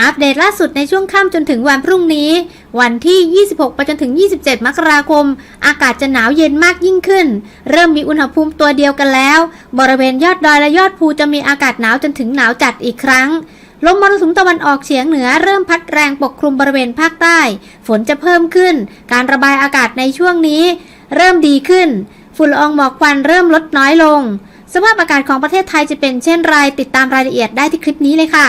อัปเดตล่าสุดในช่วงค่ำจนถึงวันพรุ่งนี้ วันที่ 26 ไปจนถึง 27 มกราคม อากาศจะหนาวเย็นมากยิ่งขึ้น เริ่มมีอุณหภูมิตัวเดียวกันแล้ว บริเวณยอดดอยและยอดภูจะมีอากาศหนาวจนถึงหนาวจัดอีกครั้งลมมรสุมตะวันออกเฉียงเหนือเริ่มพัดแรงปกคลุมบริเวณภาคใต้ ฝนจะเพิ่มขึ้น การระบายอากาศในช่วงนี้ เริ่มดีขึ้น ฝุ่นละอองหมอกควันเริ่มลดน้อยลง สภาพอากาศของประเทศไทยจะเป็นเช่นไรติดตามรายละเอียดได้ที่คลิปนี้เลยค่ะ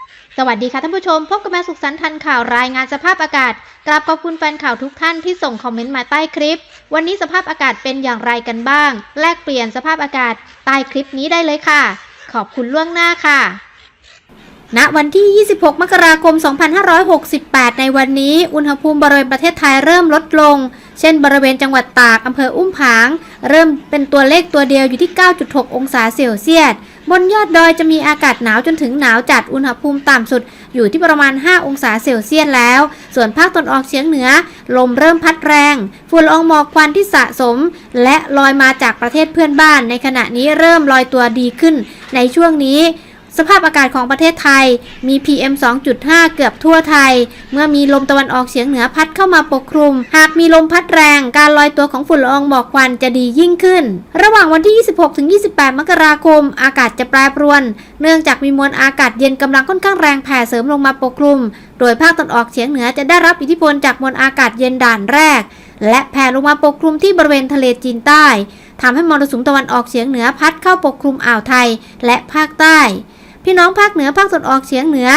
สวัสดีค่ะท่านผู้ชม พบกับแมวสุขสันต์ทันข่าวรายงานสภาพอากาศ กราบขอบคุณแฟนข่าวทุกท่านที่ส่งคอมเมนต์มาใต้คลิป วันนี้สภาพอากาศเป็นอย่างไรกันบ้าง แลกเปลี่ยนสภาพอากาศใต้คลิปนี้ได้เลยค่ะ ขอบคุณล่วงหน้าค่ะ ณ วันที่ 26 มกราคม 2568 ในวันนี้ อุณหภูมิบริเวณประเทศไทยเริ่มลดลง เช่น บริเวณจังหวัดตากอำเภออุ้มผาง เริ่มเป็นตัวเลขตัวเดียวอยู่ที่ 9.6 องศาเซลเซียส บนยอดดอยจะมีอากาศหนาวจนถึงหนาวจัดอุณหภูมิต่ำสุดอยู่ที่ประมาณ 5 องศาเซลเซียสแล้ว ส่วนภาคตะวันออกเฉียงเหนือ ลมเริ่มพัดแรง ฝุ่นละอองหมอกควันที่สะสม และลอยมาจากประเทศเพื่อนบ้านในขณะนี้เริ่มลอยตัวดีขึ้นในช่วงนี้ สภาพอากาศของประเทศไทยมี PM 2.5 เกือบทั่วไทย เมื่อมีลมตะวันออกเฉียงเหนือพัดเข้ามาปกคลุม หากมีลมพัดแรง การลอยตัวของฝุ่นละอองหมอกควันจะดียิ่งขึ้น ระหว่างวันที่ 26ถึง28 มกราคม อากาศจะแปรปรวน เนื่องจากมีมวลอากาศเย็นกำลังค่อนข้างแรงแผ่เสริมลงมาปกคลุม โดยภาคตะวันออกเฉียงเหนือจะได้รับอิทธิพลจากมวลอากาศเย็นด่านแรก และแผ่ลงมาปกคลุมที่บริเวณทะเลจีนใต้ทำให้มรสุมตะวันออกเฉียงเหนือพัดเข้าปกคลุมอ่าวไทย และภาคใต้ พี่น้องภาคเหนือภาคตะวันออกเฉียงเหนือ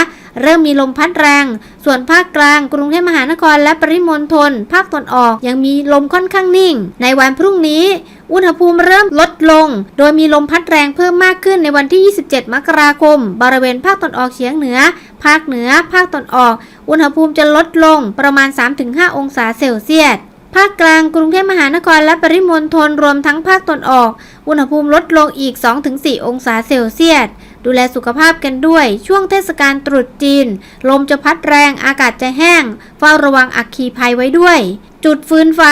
เริ่มมีลมพัดแรง ส่วนภาคกลาง กรุงเทพมหานครและปริมณฑลภาคตะวันออกยังมีลมค่อนข้างนิ่ง ในวันพรุ่งนี้ อุณหภูมิเริ่มลดลง โดยมีลมพัดแรงเพิ่มมากขึ้นในวันที่ 27 มกราคม บริเวณภาคตะวันออกเฉียงเหนือ ภาคเหนือ ภาคตะวันออก อุณหภูมิจะลดลงประมาณ 3-5 องศาเซลเซียสภาคกลางกรุงเทพมหานครและปริมณฑลรวมทั้งภาคตะวันออก อุณหภูมิลดลงอีก 2-4 องศาเซลเซียส ดูแลสุขภาพกันด้วย ช่วงเทศกาลตรุษจีน ลมจะพัดแรงอากาศจะแห้ง เฝ้าระวังอัคคีภัยไว้ด้วย จุดฟืนไฟ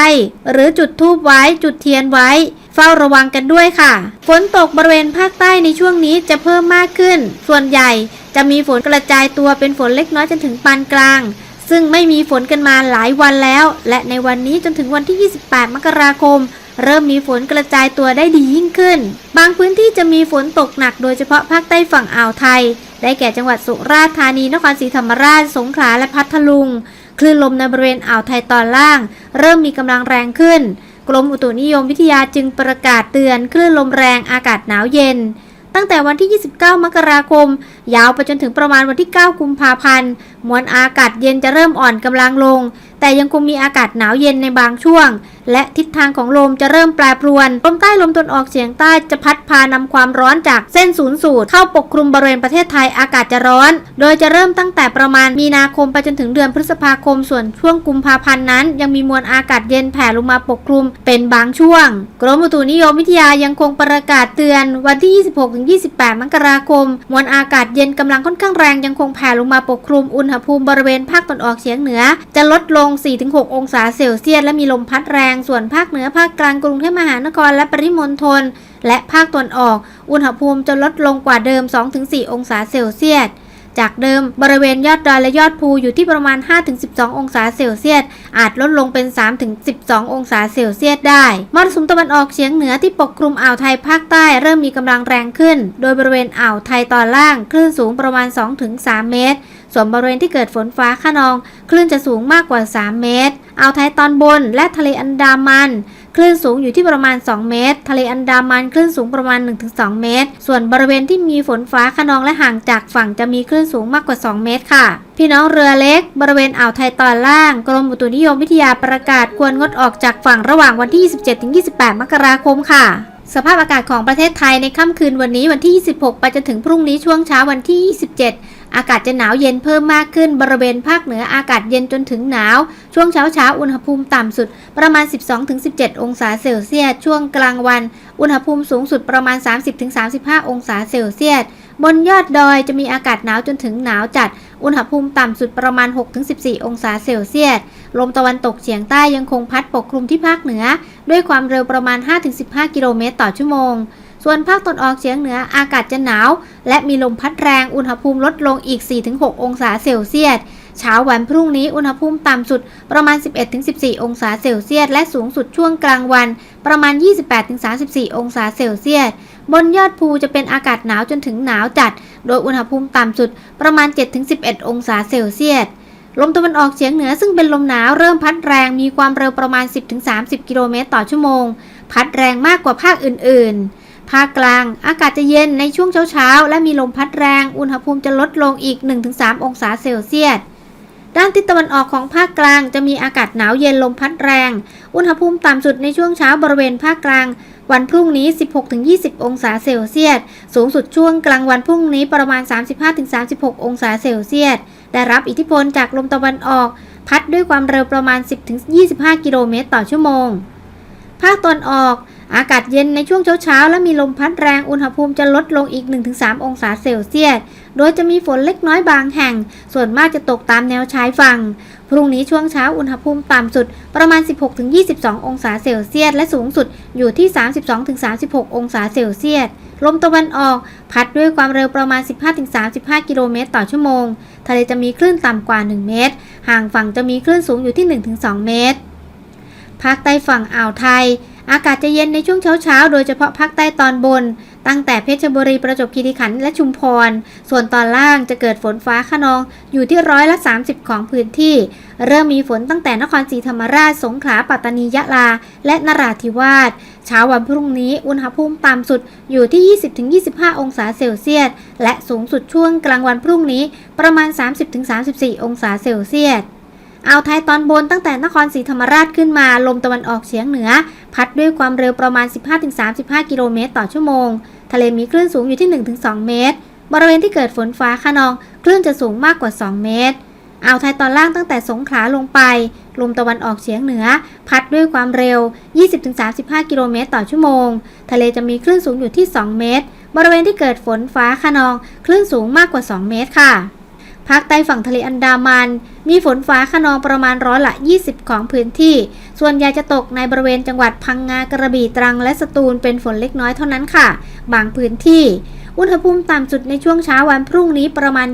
หรือจุดทูบไว้ จุดเทียนไว้ เฝ้าระวังกันด้วยค่ะ ฝนตกบริเวณภาคใต้ในช่วงนี้จะเพิ่มมากขึ้น ส่วนใหญ่จะมีฝนกระจายตัวเป็นฝนเล็กน้อยจนถึงปานกลางซึ่งไม่มีฝนกันมาหลายวันแล้ว และในวันนี้จนถึงวันที่ 28 มกราคม เริ่มมีฝนกระจายตัวได้ดียิ่งขึ้น บางพื้นที่จะมีฝนตกหนักโดยเฉพาะภาคใต้ฝั่งอ่าวไทย ได้แก่จังหวัดสุราษฎร์ธานี นครศรีธรรมราช สงขลา และพัทลุง คลื่นลมในบริเวณอ่าวไทยตอนล่าง เริ่มมีกำลังแรงขึ้น กรมอุตุนิยมวิทยาจึงประกาศเตือนคลื่นลมแรงอากาศหนาวเย็น ตั้งแต่วันที่ 29 มกราคม ยาวไปจนถึงประมาณวันที่ 9 กุมภาพันธ์ มวลอากาศเย็นจะเริ่มอ่อนกำลังลง แต่ยังคงมีอากาศหนาวเย็นในบางช่วงและทิศทางของลมจะเริ่มแปรปรวน ลมใต้ลมตะวันออกเฉียงใต้จะพัดพานำความร้อนจากเส้นศูนย์สูตรเข้าปกคลุมบริเวณประเทศไทยอากาศจะร้อน โดยจะเริ่มตั้งแต่ประมาณมีนาคมไปจนถึงเดือนพฤษภาคม ส่วนช่วงกุมภาพันธ์นั้น ยังมีมวลอากาศเย็นแผ่ลงมาปกคลุมเป็นบางช่วง กรมอุตุนิยมวิทยายังคงประกาศเตือนวันที่ 26-28 มกราคม มวลอากาศเย็นกำลังค่อนข้างแรงยังคงแผ่ลงมาปกคลุมอุณหภูมิบริเวณภาคตะวันออกเฉียงเหนือ จะลดลง 4-6 องศาเซลเซียสและมีลมพัดแรงงส่วนภาคเหนือภาคกลางกรุงเทพมหานครและปริมณฑลและภาคตะวันออก อุณหภูมิจะลดลงกว่าเดิม 2-4 องศาเซลเซียส จากเดิมบริเวณยอดดอยและยอดภูอยู่ที่ประมาณ 5-12 องศาเซลเซียส อาจลดลงเป็น 3-12 องศาเซลเซียสได้มรสุมตะวันออกเฉียงเหนือที่ปกคลุมอ่าวไทยภาคใต้เริ่มมีกำลังแรงขึ้น โดยบริเวณอ่าวไทยตอนล่างคลื่นสูงประมาณ 2-3 เมตร ส่วนบริเวณที่เกิดฝนฟ้าขนอง คลื่นจะสูงมากกว่า 3 เมตร อ่าวไทยตอนบนและทะเลอันดามัน คลื่นสูงอยู่ที่ประมาณ 2 เมตร ทะเลอันดามันคลื่นสูงประมาณ 1-2 เมตร ส่วนบริเวณที่มีฝนฟ้าขนองและห่างจากฝั่งจะมีคลื่นสูงมากกว่า 2 เมตรค่ะ พี่น้องเรือเล็ก บริเวณอ่าวไทยตอนล่าง กรมอุตุนิยมวิทยาประกาศควรงดออกจากฝั่งระหว่างวันที่ 27-28 มกราคมค่ะสภาพอากาศของประเทศไทยในค่ำคืนวันนี้วันที่ 26 ไปจนถึงพรุ่งนี้ช่วงเช้าวันที่ 27 อากาศจะหนาวเย็นเพิ่มมากขึ้นบริเวณภาคเหนืออากาศเย็นจนถึงหนาว ช่วงเช้าเช้าอุณหภูมิต่ำสุดประมาณ 12-17 องศาเซลเซียส ช่วงกลางวัน อุณหภูมิสูงสุดประมาณ 30-35 องศาเซลเซียส บนยอดดอยจะมีอากาศหนาวจนถึงหนาวจัด อุณหภูมิต่ำสุดประมาณ 6-14 องศาเซลเซียส ลมตะวันตกเฉียงใต้ยังคงพัดปกคลุมที่ภาคเหนือ ด้วยความเร็วประมาณ 5-15 กิโลเมตรต่อชั่วโมง ส่วนภาคตะวันออกเฉียงเหนืออากาศจะหนาว และมีลมพัดแรงอุณหภูมิลดลงอีก 4-6 องศาเซลเซียสเช้าวันพรุ่งนี้อุณหภูมิต่ำสุดประมาณ 11-14 องศาเซลเซียส และสูงสุดช่วงกลางวันประมาณ 28-34 องศาเซลเซียส บนยอดภูจะเป็นอากาศหนาวจนถึงหนาวจัด โดยอุณหภูมิต่ำสุดประมาณ 7-11 องศาเซลเซียส ลมตะวันออกเฉียงเหนือซึ่งเป็นลมหนาวเริ่มพัดแรงมีความเร็วประมาณ 10-30 กิโลเมตรต่อชั่วโมง พัดแรงมากกว่าภาคอื่นๆ ภาคกลาง อากาศจะเย็นในช่วงเช้าๆ และมีลมพัดแรง อุณหภูมิจะลดลงอีก 1-3 องศาเซลเซียส ด้านทิศตะวันออกของภาคกลางจะมีอากาศหนาวเย็นลมพัดแรง อุณหภูมิต่ำสุดในช่วงเช้าบริเวณภาคกลาง วันพรุ่งนี้ 16-20 องศาเซลเซียส สูงสุดช่วงกลางวันพรุ่งนี้ประมาณ 35-36 องศาเซลเซียส ได้รับอิทธิพลจากลมตะวันออก พัดด้วยความเร็วประมาณ 10-25 กิโลเมตรต่อชั่วโมง ภาคตอนออก อากาศเย็นในช่วงเช้าๆ และมีลมพัดแรง อุณหภูมิจะลดลงอีก 1-3 องศาเซลเซียส โดยจะมีฝนเล็กน้อยบางแห่ง ส่วนมากจะตกตามแนวชายฝั่ง พรุ่งนี้ช่วงเช้าอุณหภูมิต่ำสุดประมาณ 16-22 องศาเซลเซียส และสูงสุดอยู่ที่ 32-36 องศาเซลเซียส ลมตะวันออก พัดด้วยความเร็วประมาณ 15-35 กิโลเมตรต่อชั่วโมง ทะเลจะมีคลื่นต่ำกว่า 1 เมตร ห่างฝั่งจะมีคลื่นสูงอยู่ที่ 1-2 เมตร ภาคใต้ฝั่งอ่าวไทย อากาศจะเย็นในช่วงเช้าๆ โดยเฉพาะภาคใต้ตอนบน ตั้งแต่เพชรบุรีประจวบคีรีขันธ์และชุมพร ส่วนตอนล่างจะเกิดฝนฟ้าขนองอยู่ที่ร้อยละ 30 ของพื้นที่ เริ่มมีฝนตั้งแต่นครศรีธรรมราช สงขลา ปัตตานี ยะลา และนราธิวาส เช้าวันพรุ่งนี้อุณหภูมิต่ำสุดอยู่ที่ 20-25 องศาเซลเซียส และสูงสุดช่วงกลางวันพรุ่งนี้ประมาณ 30-34 องศาเซลเซียส อ่าวไทยตอนบนตั้งแต่นครศรีธรรมราชขึ้นมาลมตะวันออกเฉียงเหนือ พัดด้วยความเร็วประมาณ 15-35 กิโลเมตรต่อชั่วโมง ทะเลมีคลื่นสูงอยู่ที่ 1-2 เมตร บริเวณที่เกิดฝนฟ้าขนอง คลื่นจะสูงมากกว่า 2 เมตรอ่าวไทยตอนล่างตั้งแต่สงขลาลงไป ลมตะวันออกเฉียงเหนือ พัดด้วยความเร็ว 20-35 กิโลเมตรต่อชั่วโมง ทะเลจะมีคลื่นสูงอยู่ที่ 2 เมตร บริเวณที่เกิดฝนฟ้าขนอง คลื่นสูงมากกว่า 2 เมตรค่ะ ภาคใต้ฝั่งทะเลอันดามัน มีฝนฟ้าขนองประมาณร้อยละ 20 ของพื้นที่ ส่วนใหญ่จะตกในบริเวณจังหวัดพังงากระบี่ตรัง และสตูลเป็นฝนเล็กน้อยเท่านั้นค่ะ บางพื้นที่อุณหภูมิต่ำสุดในช่วงเช้าวันพรุ่งนี้ประมาณ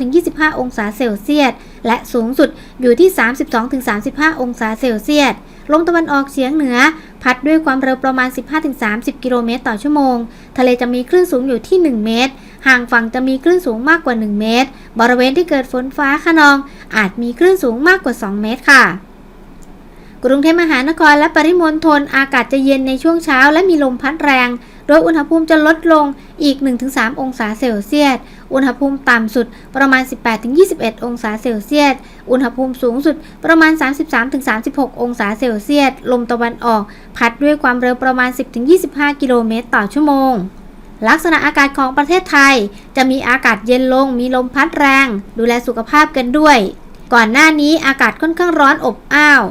23-25 องศาเซลเซียส และสูงสุดอยู่ที่ 32-35 องศาเซลเซียส ลมตะวันออกเฉียงเหนือ พัดด้วยความเร็วประมาณ 15-30 กิโลเมตรต่อชั่วโมง ทะเลจะมีคลื่นสูงอยู่ที่ 1 เมตร ห่างฝั่งจะมีคลื่นสูงมากกว่า 1 เมตร บริเวณที่เกิดฝนฟ้าขนอง อาจมีคลื่นสูงมากกว่า 2 เมตรค่ะ กรุงเทพมหานครและปริมณฑลอากาศจะเย็นในช่วงเช้าและมีลมพัดแรง โดยอุณหภูมิจะลดลงอีก 1-3 องศาเซลเซียส อุณหภูมิต่ำสุดประมาณ 18-21 องศาเซลเซียส อุณหภูมิสูงสุดประมาณ 33-36 องศาเซลเซียส ลมตะวันออก พัดด้วยความเร็วประมาณ 10-25 กิโลเมตรต่อชั่วโมงลักษณะอากาศของประเทศไทย จะมีอากาศเย็นลง มีลมพัดแรง ดูแลสุขภาพกันด้วย ก่อนหน้านี้อากาศค่อนข้างร้อนอบอ้าว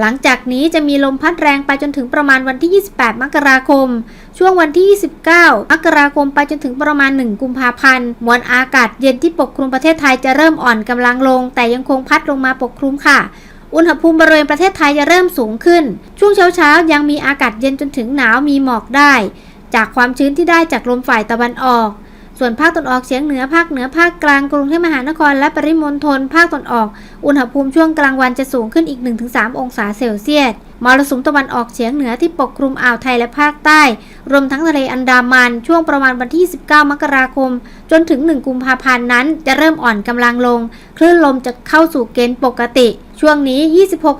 หลังจากนี้จะมีลมพัดแรงไปจนถึงประมาณวันที่ 28 มกราคม ช่วงวันที่ 29 มกราคมไปจนถึงประมาณ 1 กุมภาพันธ์ มวลอากาศเย็นที่ปกคลุมประเทศไทยจะเริ่มอ่อนกำลังลง แต่ยังคงพัดลงมาปกคลุมค่ะ อุณหภูมิบริเวณประเทศไทยจะเริ่มสูงขึ้น ช่วงเช้าๆยังมีอากาศเย็นจนถึงหนาวมีหมอกได้ จากความชื้นที่ได้จากลมฝ่ายตะวันออก ส่วนภาคตะวันออกเฉียงเหนือภาคเหนือภาคกลางกรุงเทพมหานครและปริมณฑลภาคตะวันออก อุณหภูมิช่วงกลางวันจะสูงขึ้นอีก 1-3 องศาเซลเซียสมรสุมตะวันออกเฉียงเหนือที่ปกคลุมอ่าวไทยและภาคใต้ รวมทั้งทะเลอันดามัน ช่วงประมาณวันที่ 19 มกราคม จนถึง 1 กุมภาพันธ์นั้น จะเริ่มอ่อนกำลังลง คลื่นลมจะเข้าสู่เกณฑ์ปกติ ช่วงนี้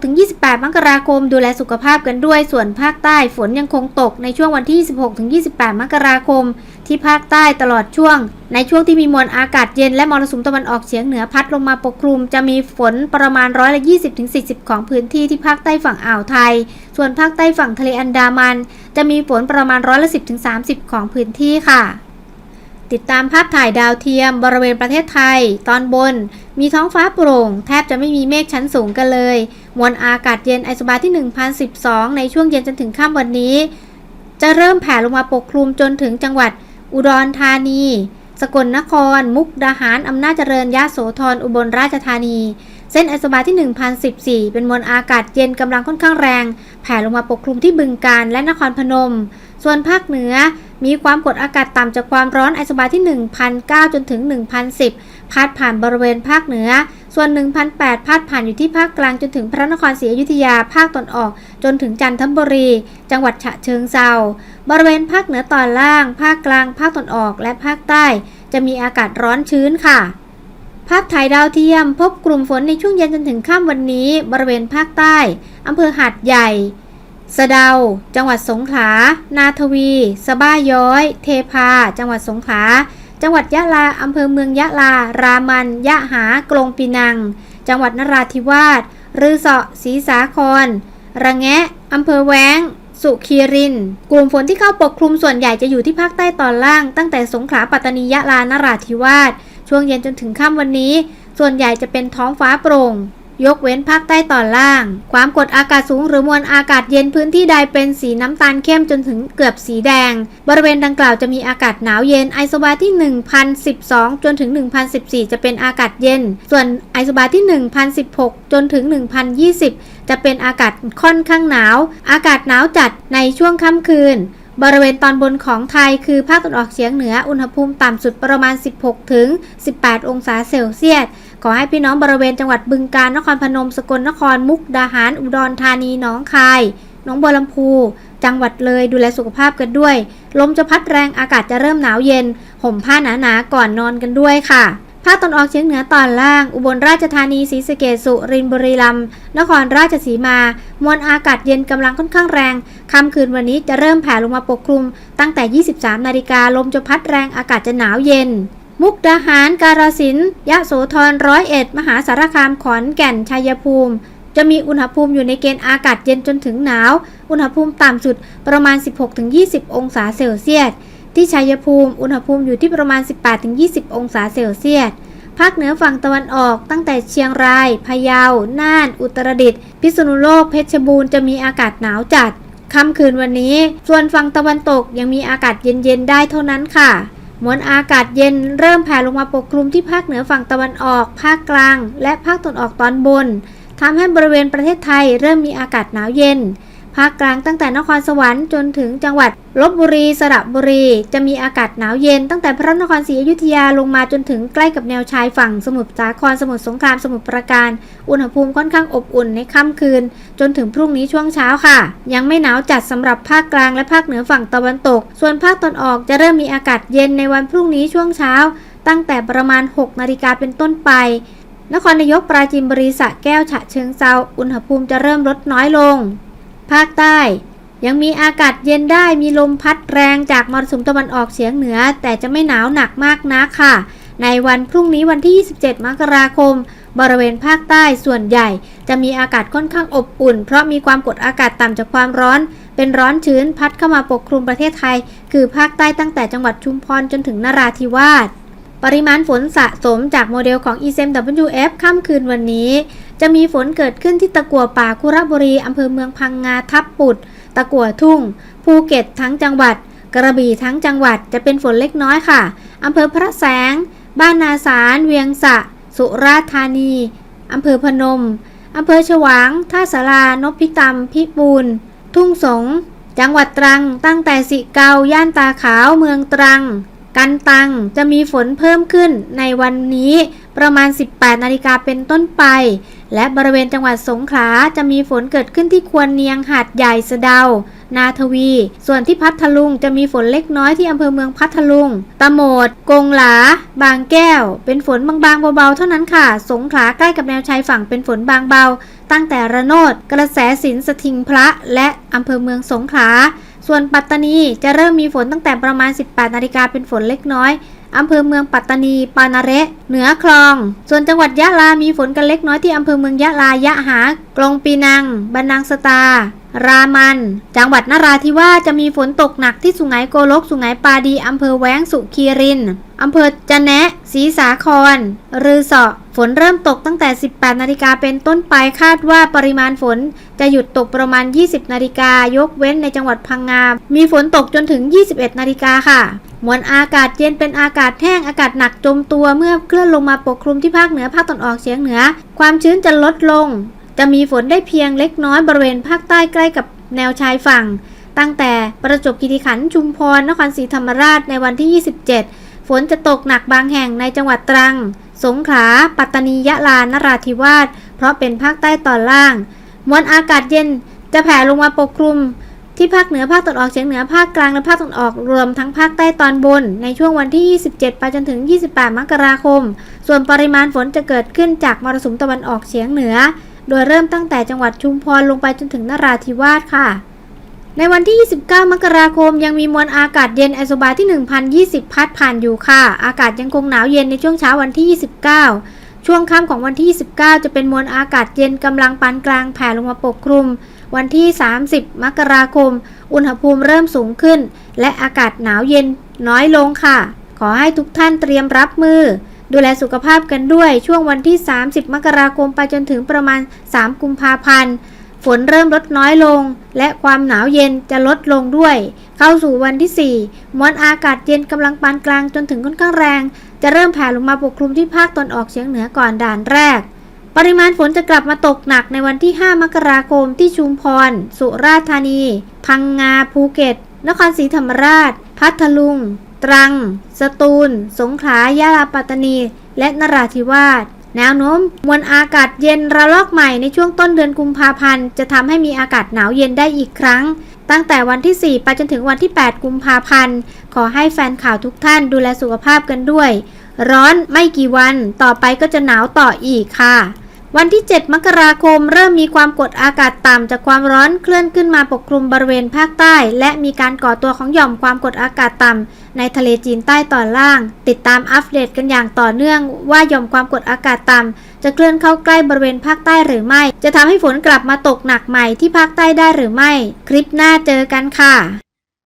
26-28 มกราคม ดูแลสุขภาพกันด้วย ส่วนภาคใต้ฝนยังคงตกในช่วงวันที่ 26-28 มกราคม ที่ภาคใต้ตลอดช่วง ในช่วงที่มีมวลอากาศเย็นและมรสุมตะวันออกเฉียงเหนือพัดลงมาปกคลุม จะมีฝนประมาณร้อยละ20-40 ของพื้นที่ที่ภาคใต้ฝั่งอ่าวไทย ส่วนภาคใต้ฝั่งทะเลอันดามัน จะมีฝนประมาณร้อยละ10-30 ของพื้นที่ค่ะ ติดตามภาพถ่ายดาวเทียม บริเวณประเทศไทย ตอนบน มีท้องฟ้าโปร่ง แทบจะไม่มีเมฆชั้นสูงกันเลย มวลอากาศเย็นไอโซบาที่1012 ในช่วงเย็นจนถึงค่ำวันนี้จะเริ่มแผ่ลงมาปกคลุมจนถึงจังหวัด อุดรธานี สกลนคร มุกดาหาร อำนาจเจริญยะโสธรอุบลราชธานี เส้นไอโซบาที่ 1014 เป็นมวลอากาศเย็นกำลังค่อนข้างแรง แผ่ลงมาปกคลุมที่บึงกาฬและนครพนม ส่วนภาคเหนือมีความกดอากาศต่ำจากความร้อนไอโซบาที่ 1,009 จนถึง 1,010พาดผ่านบริเวณภาคเหนือ ส่วน 1,008 พาดผ่านอยู่ที่ภาคกลางจนถึงพระนครศรีอยุธยา ภาคตอนออก จนถึงจันทบุรี จังหวัดฉะเชิงเซาบริเวณภาคเหนือตอนล่าง ภาคกลาง ภาคตอนออก และภาคใต้ จะมีอากาศร้อนชื้นค่ะ ภาพถ่ายดาวเทียม พบกลุ่มฝนในช่วงเย็นจนถึงค่ำวันนี้ บริเวณภาคใต้อำเภอหาดใหญ่สะเดา จังหวัดสงขลา นาทวี สบ้าย้อย เทพา จังหวัดสงขลา จังหวัดยะลาอำเภอเมืองยะลา รามัน ยะหากรงปีนัง จังหวัดนราธิวาสรือเสาะศรีสาคร ระแงะอำเภอแวงสุขีริน กลุ่มฝนที่เข้าปกคลุมส่วนใหญ่จะอยู่ที่ภาคใต้ตอนล่าง ตั้งแต่สงขลาปัตตานียะลานราธิวาส ช่วงเย็นจนถึงค่ำวันนี้ ส่วนใหญ่จะเป็นท้องฟ้าโปร่ง ยกเว้นภาคใต้ตอนล่าง ความกดอากาศสูงหรือมวลอากาศเย็นพื้นที่ใดเป็นสีน้ำตาลเข้มจนถึงเกือบสีแดง บริเวณดังกล่าวจะมีอากาศหนาวเย็นไอโซบาที่ 1012 จนถึง 1014 จะเป็นอากาศเย็น ส่วนไอโซบาที่ 1016 จนถึง 1020 จะเป็นอากาศค่อนข้างหนาว อากาศหนาวจัดในช่วงค่ำคืนบริเวณตอนบนของไทยคือภาคตะวันออกเฉียงเหนืออุณหภูมิต่ำสุดประมาณ 16 ถึง 18 องศาเซลเซียส อให้พี่น้องบริเวณจังหวัดบึงกาฬนครพนมสกลนครมุกดาหาร อุดรธานีหนองคายหนองบัวลำพู จังหวัดเลยดูแลสุขภาพกันด้วย ลมจะพัดแรงอากาศจะเริ่มหนาวเย็น ห่มผ้าหนาๆก่อนนอนกันด้วยค่ะภาคตะวันออกเฉียงเหนือตอนล่าง อุบลราชธานีศรีสะเกษสุรินทร์บุรีรัมย์นครราชสีมา มวลอากาศเย็นกำลังค่อนข้างแรงค่ำคืนวันนี้จะเริ่มแผ่ลงมาปกคลุม ตั้งแต่ 23 นาฬิกาลมจะพัดแรงอากาศจะหนาวเย็น มุกดาหารการสินธุ์ยะโสธรร้อยเอ็ดมหาสารคามขอนแก่นชัยภูมิ จะมีอุณหภูมิอยู่ในเกณฑ์อากาศเย็นจนถึงหนาว อุณหภูมิต่ำสุดประมาณ 16-20 องศาเซลเซียส ที่ชัยภูมิ อุณหภูมิอยู่ที่ประมาณ 18-20 องศาเซลเซียสภาคเหนือฝั่งตะวันออกตั้งแต่เชียงราย พะเยา น่าน อุตรดิตถ์ พิษณุโลก เพชรบูรณ์จะมีอากาศหนาวจัด ค่ำคืนวันนี้ ส่วนฝั่งตะวันตกยังมีอากาศเย็นๆได้เท่านั้นค่ะ มวลอากาศเย็นเริ่มแผ่ลงมาปกคลุมที่ภาคเหนือฝั่งตะวันออก ภาคกลาง และภาคตะวันออกตอนบนทำให้บริเวณประเทศไทยเริ่มมีอากาศหนาวเย็น ภาคกลางตั้งแต่นครสวรรค์จนถึงจังหวัดลบบุรีสระบุรี จะมีอากาศหนาวเย็นตั้งแต่พระนครศรีอยุธยาลงมาจนถึงใกล้กับแนวชายฝั่งสมุทรสาครสมุทรสงครามสมุทรปราการ อุณหภูมิค่อนข้างอบอุ่นในค่ำคืน จนถึงพรุ่งนี้ช่วงเช้าค่ะ ยังไม่หนาวจัดสำหรับภาคกลางและภาคเหนือฝั่งตะวันตก ส่วนภาคตอนออกจะเริ่มมีอากาศเย็นในวันพรุ่งนี้ช่วงเช้า ตั้งแต่ประมาณ 6 นาฬิกาเป็นต้นไปนครนายกปราจีนบุรีสระแก้วฉะเชิงเซาอุณหภูมิจะเริ่มลดน้อยลง ภาคใต้ ยังมีอากาศเย็นได้มีลมพัดแรงจากมรสุมตะวันออกเฉียงเหนือ แต่จะไม่หนาวหนักมากนักค่ะ ในวันพรุ่งนี้วันที่ 27 มกราคม บริเวณภาคใต้ส่วนใหญ่ จะมีอากาศค่อนข้างอบอุ่น เพราะมีความกดอากาศต่ำจากความร้อน เป็นร้อนชื้นพัดเข้ามาปกคลุมประเทศไทย คือภาคใต้ตั้งแต่จังหวัดชุมพรจนถึงนราธิวาส ปริมาณฝนสะสมจากโมเดลของ ECMWF ค่ำคืนวันนี้ จะมีฝนเกิดขึ้นที่ตะกัวป่าคุระบุรีอำเภอเมืองพังงาทับปุด ตะกัวทุ่ง ภูเก็ตทั้งจังหวัด กระบี่ทั้งจังหวัดจะเป็นฝนเล็กน้อยค่ะอำเภอพระแสง บ้านนาสารเวียงสะ สุราษฎร์ธานีอำเภอพนมอำเภอฉวางท่าสารานพิตำพิบูลทุ่งสง จังหวัดตรัง ตั้งแต่สิเกาย่านตาขาวเมืองตรัง กันตังจะมีฝนเพิ่มขึ้นในวันนี้ประมาณ 18 นาฬิกาเป็นต้นไป และบริเวณจังหวัดสงขลาจะมีฝนเกิดขึ้นที่ควรเนียงหาดใหญ่สะเดา นาทวี ส่วนที่พัทลุงจะมีฝนเล็กน้อยที่อำเภอเมืองพัทลุง ตะโมด กงหลา บางแก้ว เป็นฝนบางๆเบาๆเท่านั้นค่ะ สงขลาใกล้กับแนวชายฝั่งเป็นฝนบางเบา ตั้งแต่ระโนด กระแสสินสถิงพระและอำเภอเมืองสงขลา ส่วนปัตตานีจะเริ่มมีฝนตั้งแต่ประมาณ 18นาฬิกาเป็นฝนเล็กน้อย อำเภอเมืองปัตตานี ปานาเระเหนือคลอง ส่วนจังหวัดยะลา มีฝนกันเล็กน้อยที่อำเภอเมืองยะลายะหากลงปีนัง บันนังสตา รามัน จังหวัดนราธิวาสจะมีฝนตกหนักที่สุไหงโกลก สุไหงปาดี อำเภอแว้งสุคีริน อำเภอจะแนะ ศรีสาคร รือเสาะฝนเริ่มตกตั้งแต่ 18 นาฬิกาเป็นต้นไปคาดว่าปริมาณฝนจะหยุดตกประมาณ 20 นาฬิกายกเว้นในจังหวัดพังงา มีฝนตกจนถึง 21 นาฬิกาค่ะ มวลอากาศเย็นเป็นอากาศแห้งอากาศหนักจมตัวเมื่อเคลื่อนลงมาปกคลุมที่ภาคเหนือภาคตะวันออกเฉียงเหนือ ความชื้นจะลดลง จะมีฝนได้เพียงเล็กน้อยบริเวณภาคใต้ใกล้กับแนวชายฝั่ง ตั้งแต่ประจวบคีรีขันธ์ชุมพรนครศรีธรรมราชในวันที่ 27 ฝนจะตกหนักบางแห่งในจังหวัดตรัง สงขลาปัตตานียะลานราธิวาสเพราะเป็นภาคใต้ตอนล่าง มวลอากาศเย็นจะแผ่ลงมาปกคลุม ที่ภาคเหนือภาคตะวันออกเฉียงเหนือภาคกลางและภาคตะวันออกรวมทั้งภาคใต้ตอนบน ในช่วงวันที่ 27 ไปจนถึง 28 มกราคม ส่วนปริมาณฝนจะเกิดขึ้นจากมรสุมตะวันออกเฉียงเหนือ โดยเริ่มตั้งแต่จังหวัดชุมพรลงไปจนถึงนราธิวาสค่ะ ในวันที่ 29 มกราคม ยังมีมวลอากาศเย็นไอโซบาที่ 1020 พัดผ่านอยู่ค่ะ อากาศยังคงหนาวเย็นในช่วงเช้าวันที่ 29 ช่วงค่ำของวันที่ 29 จะเป็นมวลอากาศเย็นกำลังปานกลางแผ่ลงมาปกคลุม วันที่ 30 มกราคม อุณหภูมิเริ่มสูงขึ้น และอากาศหนาวเย็นน้อยลงค่ะ ขอให้ทุกท่านเตรียมรับมือ ดูแลสุขภาพกันด้วยช่วงวันที่ 30 มกราคมไปจนถึงประมาณ 3 กุมภาพันธ์ฝนเริ่มลดน้อยลง และความหนาวเย็นจะลดลงด้วย เข้าสู่วันที่ 4 มวลอากาศเย็นกำลังปานกลางจนถึงค่อนข้างแรง จะเริ่มแผ่ลงมาปกคลุมที่ภาคตอนออกเฉียงเหนือก่อนด่านแรก ปริมาณฝนจะกลับมาตกหนักในวันที่ 5 มกราคมที่ชุมพร สุราษฎร์ธานี พังงา ภูเก็ต นครศรีธรรมราช พัทลุง ตรัง สตูล สงขลา ยะลาปัตตานี และนราธิวาสแนวโน้มมวลอากาศเย็นระลอกใหม่ในช่วงต้นเดือนกุมภาพันธ์ จะทำให้มีอากาศหนาวเย็นได้อีกครั้ง ตั้งแต่วันที่ 4 ไปจนถึงวันที่ 8 กุมภาพันธ์ ขอให้แฟนข่าวทุกท่านดูแลสุขภาพกันด้วย ร้อนไม่กี่วันต่อไปก็จะหนาวต่ออีกค่ะ วันที่ 7 มกราคม เริ่มมีความกดอากาศต่ำจากความร้อนเคลื่อนขึ้นมาปกคลุมบริเวณภาคใต้ และมีการก่อตัวของหย่อมความกดอากาศต่ำในทะเลจีนใต้ตอนล่าง ติดตามอัปเดตกันอย่างต่อเนื่องว่าหย่อมความกดอากาศต่ำจะเคลื่อนเข้าใกล้บริเวณภาคใต้หรือไม่ จะทำให้ฝนกลับมาตกหนักใหม่ที่ภาคใต้ได้หรือไม่ คลิปหน้าเจอกันค่ะ